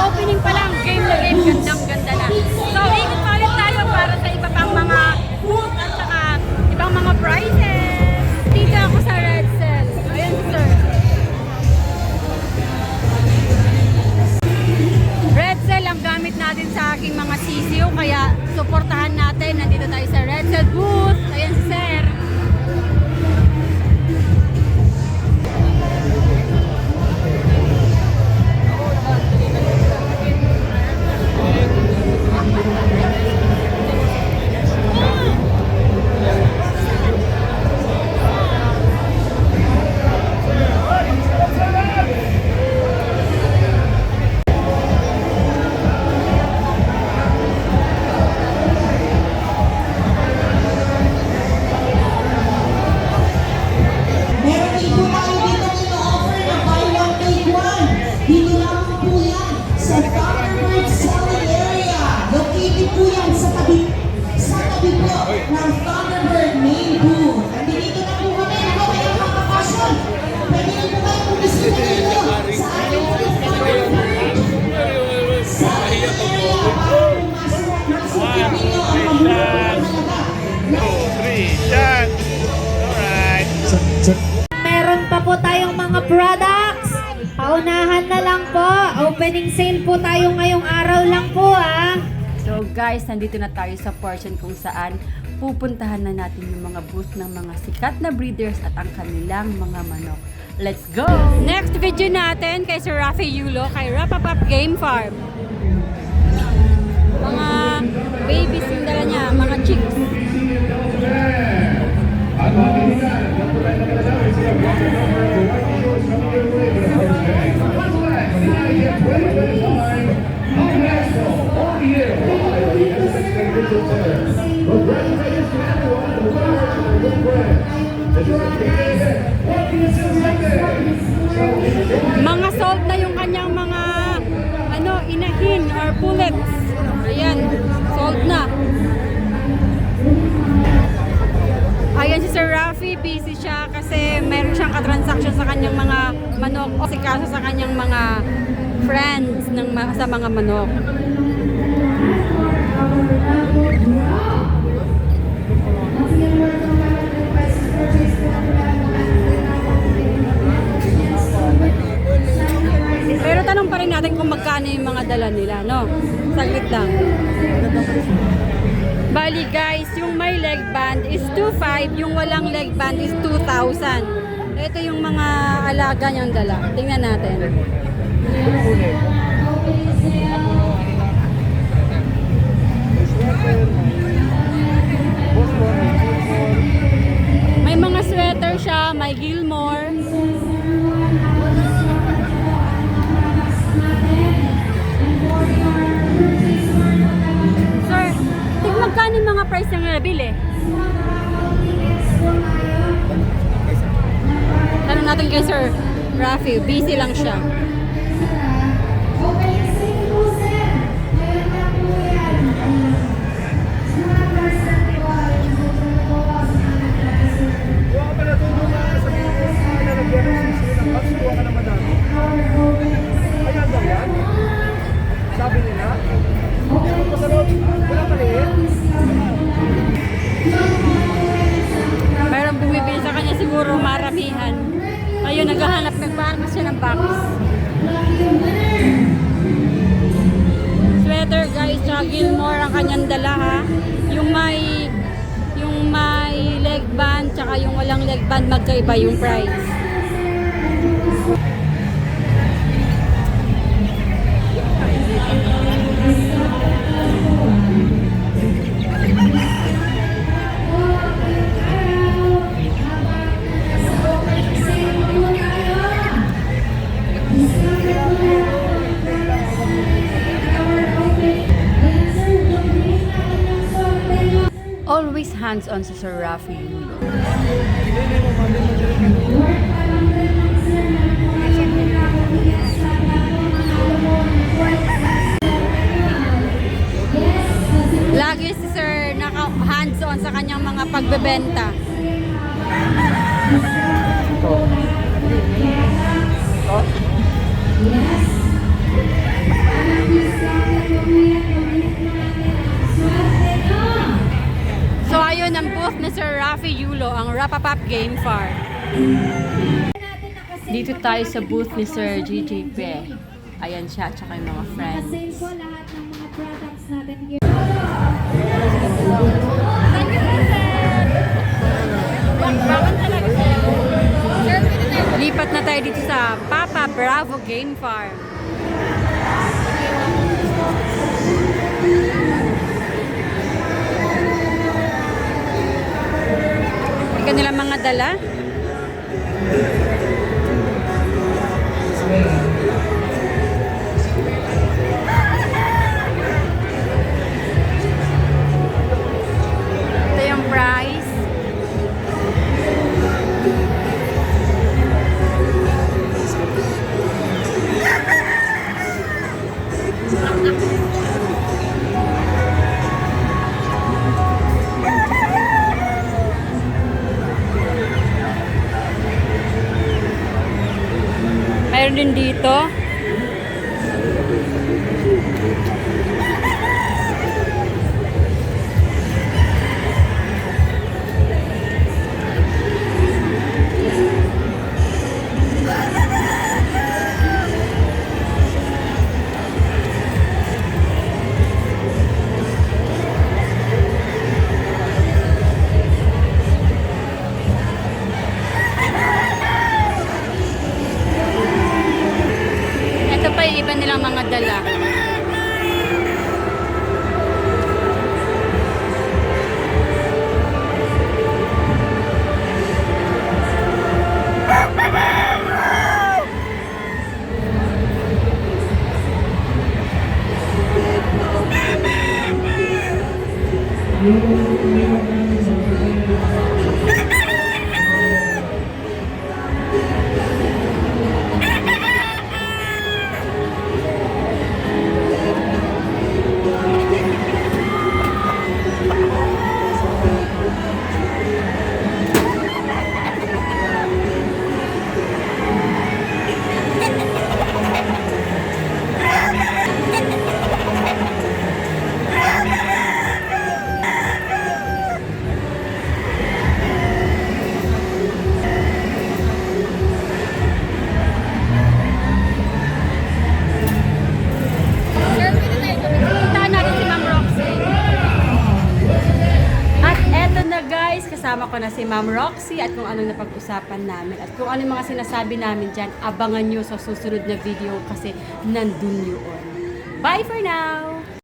Kaka-opening pa lang, game na game, gandang ganda na. So, ikot pa ulit tayo para sa iba pang mga booth at saka ibang mga prizes. Paunahan na lang po. Opening sale po tayo ngayong araw lang po ah. So guys, nandito na tayo sa portion kung saan pupuntahan na natin yung mga booth ng mga sikat na breeders at ang kanilang mga manok. Let's go! Next video natin kay Sir Rafi Yulo kay Rapapap Game Farm. Mga babies yung dala niya, mga chicks. Mga sold na yung kanyang mga ano, inahin or pullets. Ayan, sold na. Ayan si Sir Rafi, busy siya kasi meron siyang katransaction sa kanyang mga manok o si kaso sa kanyang mga friends ng sa mga manok. Pero tanong pa rin natin kung magkano yung mga dala nila, no? Saglit lang. Bali guys, yung may leg band is 2.5, yung walang leg band is 2,000. Ito yung mga alaga niyang dala. Tingnan natin. Price ng nabili? Tanong natin kay Sir Rafi, busy lang siya. Tsaka yung walang leg band magkaiba yung price. Hands-on si Sir Rafi Yulo. Lagi si Sir naka hands-on sa kanyang mga pagbebenta. Ito. Pop-up game farm. Dito tayo sa booth ni Sir Gigi Pe. Ayan siya, tsaka yung mga friends. Sale po lahat ng mga products natin here. Lipat na tayo dito sa Papa Bravo Game Farm. Dala. Ito price. Mayroon din dito. Thank you. Guys, kasama ko na si Ma'am Roxy at kung anong napag-usapan namin at kung ano mga sinasabi namin dyan, abangan nyo sa susunod na video kasi nandun yun. Bye for now!